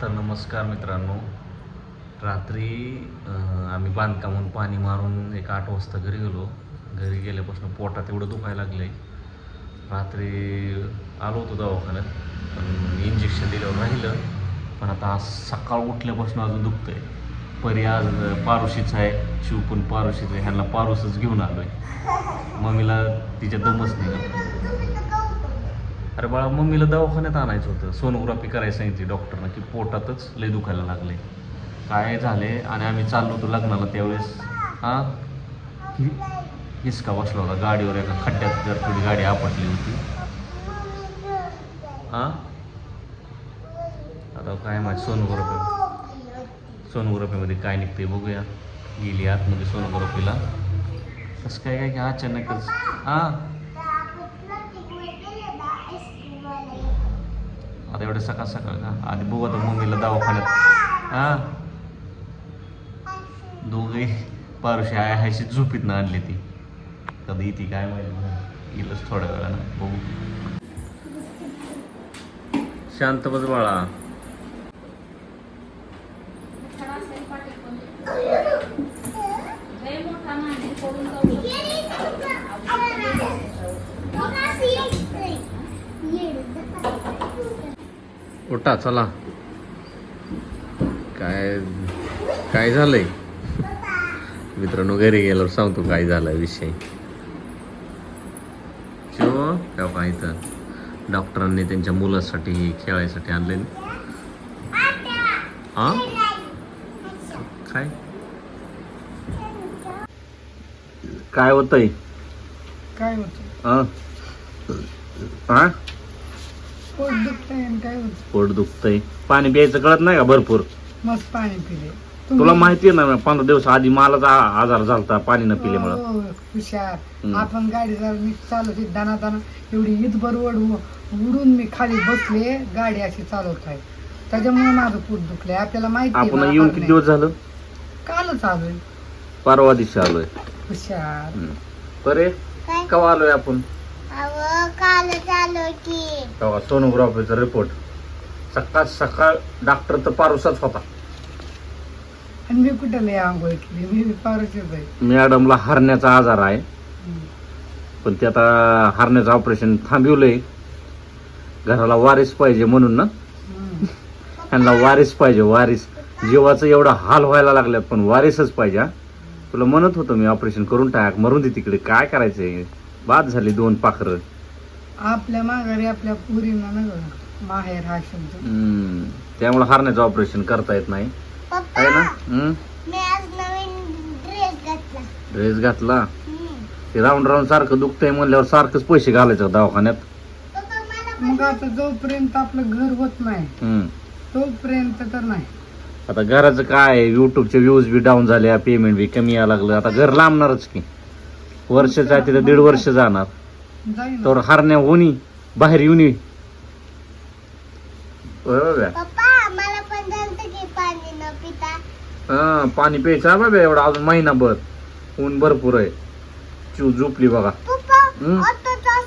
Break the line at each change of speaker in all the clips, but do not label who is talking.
तर नमस्कार मित्रांनो. रात्री आम्ही बांधकामून पाणी मारून एक आठ वाजता घरी गेलो. घरी गेल्यापासून पोटात एवढं दुखायला लागलं आहे रात्री आलो होतो दवाखान्यात पण इंजेक्शन दिल्यावर राहिलं. पण आता आज सकाळ उठल्यापासून अजून दुखतं आहे परी आज पारुशीच आहे शिव पण पारुशीच आहे ह्यांना पारुसच घेऊन आलो आहे मम्मीला तिच्या दमच नाही अरे बाळा मम्मीला दवाखान्यात आणायचं होतं. सोनोग्राफी करायला सांगितली डॉक्टरनं की पोटातच लय दुखायला लागले. काय झाले आणि आम्ही चाललो होतो लग्नाला त्यावेळेस. हां? हिसका बसला होता गाडीवर एका खड्ड्यात जर थोडी गाडी आपटली होती. हां? आता काय माहिती सोनोग्राफी. सोनोग्राफीमध्ये काय निघते बघूया. गेली आतमध्ये सोनोग्राफीला. कसं काय काय की अचानकच. हां? एवढं सकाळ सकाळ का? आधी बघू आता मम्मीला दवाखान्यात. हा? दोघे पारुशी आहे हायशी झोपीतनं आणली ती. कधी येते काय माहिती येईलच थोड्या वेळानं. बघू. शांत बस बाळा. उठा चला. काय काय झालंय? मित्रांनो घरी गेल्यावर सांगतो काय झालाय विषय. तेव्हा इथं डॉक्टरांनी त्यांच्या मुलासाठी खेळायसाठी आणले हा काय? काय होतंय?
काय होत
हा हा
पोट दुखतंय आणि काय होत?
पोट दुखतंय. पाणी प्यायचं कळत नाही का भरपूर?
मस्त पाणी पिले.
तुला माहिती आहे ना पंधरा दिवस आधी मलाच आ- आजार झालता पाणी न पिल्यामुळं.
हो, हुशार.
हम्म.
आपण गाडी जर मी चालवते दाना दाना एवढी ईदभर ओढ उडून मी खाली बसले गाडी अशी चालवत आहे. त्याच्यामुळे माझं पोट दुखलंय. आपल्याला माहिती आहे
आपण येऊन किती
नाही.
दिवस झालं?
कालच आलोय
परवा दिवशी आलोय
हुशार.
हम्म. बरे. केव्हा आलोय आपण?
काल
तेव्हा सोनोग्राफीचा रिपोर्ट सकाळ सकाळ डॉक्टर तर पारुसाच होता.
आणि मी कुठं लय आंघोळ केली? मी बी आहे.
मॅडमला हरण्याचा आजार आहे. पण ते आता हरण्याचं ऑपरेशन थांबवलंय. घराला वारीस पाहिजे म्हणून ना. त्यांना वारीस पाहिजे. वारीस जीवाचं एवढं हाल व्हायला लागल्यात पण वारीसच पाहिजे हा. तुला म्हणत होतो मी ऑपरेशन करून टाक मरून दे तिकडे. काय करायचंय? बाद झाली दोन पाखरं.
आपल्या माघारी आपल्या पुरींना ना गं, माहेर हा शब्द.
हम्म. त्यामुळे हरण्याचं ऑपरेशन करता येत नाही.
पप्पा
आहे ना? हम्म.
मी आज नवीन ड्रेस घातला.
ड्रेस घातला?
हम्म.
ते राऊंड राऊंड सारखं दुखतंय म्हणल्यावर सारखंच पैसे घालायचं दवाखान्यात?
पप्पा मला
मग आता जोपर्यंत आपलं घर होत नाही
हम्म.
तोपर्यंत तर नाही.
आता घराचं काय युट्यूबचे व्ह्यूज बी डाऊन झाले पेमेंट बी कमी यायला लागलं. आता घर लांबणारच की. वर्षाचं आहे तिथं दीड वर्ष जाणार.
जाईन
तर हरण्या होणी बाहेर येऊन. बरोबर.
पप्पा मला पण झालं की पाणी न पिता.
हा पाणी प्यायचं बाबा एवढा अजून महिनाभर. ऊन भरपूर आहे. चिव झोपली बघा.
पप्पा
हम्म.
आता तास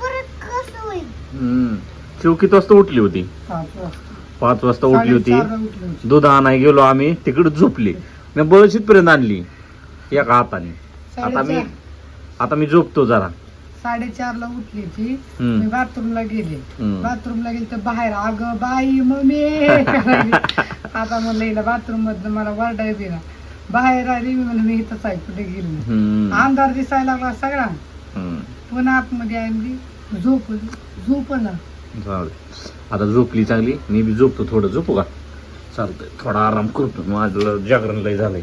परत कसं होईल?
हम्म. चिव किती वाजता उठली होती?
पाच वाजता.
पाच वाजता उठली होती.
साडेचारला उठली होती.
दूध आणाय गेलो आम्ही तिकडे झोपली. मी बळशीत पर्यंत आणली. एका हाताने. आता मी
साडेचार.
आता मी झोपतो जरा.
साडेचारला उठली ती. मी बाथरूमला गेले. बाथरूमला गेले तर बाहेर अग बाई मम्मी. आता म्हणलं हिला बाथरूम मधनं मला वरडाय दे ना बाहेर आली मी म्हणलं मी इथंच आहे कुठे गेली. अंधार दिसायला लागला सगळा. पुन्हा आतमध्ये आणली झोप झोप ना.
आता झोपली चांगली मी बी झोपतो थोडं झोपू का चालतंय थोडा आराम करतो माझं जागरण लय झालंय